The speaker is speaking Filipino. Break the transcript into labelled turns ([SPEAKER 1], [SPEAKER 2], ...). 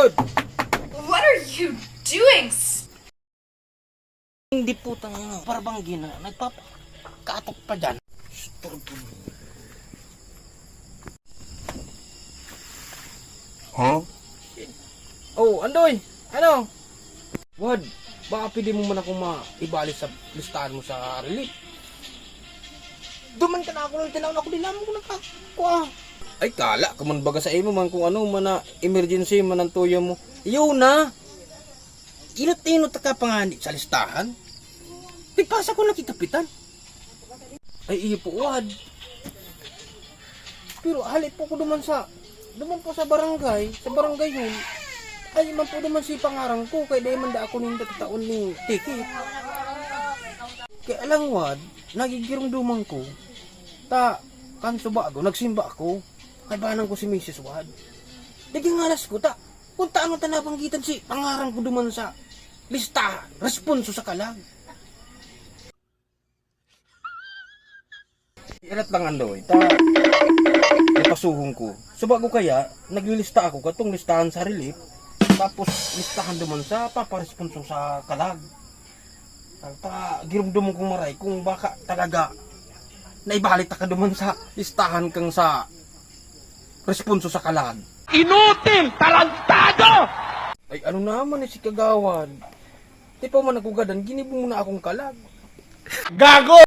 [SPEAKER 1] Wood!
[SPEAKER 2] What are you doing?
[SPEAKER 3] Hindi putang parabang gina. Nagpapakatok pa dyan. Storbo.
[SPEAKER 1] Oh, Andoy! Ano? Wad, baka pwede mo man akong maibali sa listahan mo sa relief.
[SPEAKER 3] Duman ka na ako ng tinaw na ako din naman ko nakakuha.
[SPEAKER 1] Ay, kala ka man baga sa imo man kung ano man na emergency man ang tuya mo. Iyo na! Inot-inot ka pa nga ni- sa listahan. Pipasa ko na kay kapitan. Ay, iyo po, wad. Pero halit po ko duman sa, duman po sa barangay, sa barangay yun. Ay, man po duman si pangarang ko, kay dahil man da ako ning taon ning ticket. Kaya alang wad, nagigirong duman ko. Ta, kanso ba ako, nagsimba ako. Kay banang ko si Mrs. Wad. Naging alas ko, ta. Kung taan mo tanapanggitan si pangarang ko duman sa lista, responso sa kalag. Irat lang andoy, ta. Ipasuhong ko. So bago kaya, naglilista ako katong listahan sa relief, tapos listahan duman sa paparesponso sa kalag. Ta, girumdum kong maray kung baka talaga naibalik ka duman sa listahan kang sa responso sa kalag.
[SPEAKER 3] Inutil! Tarantado!
[SPEAKER 1] Ay ano naman eh si Kagawad. Di pa man nagugadan, ginibong mo na akong kalag.
[SPEAKER 3] Gago!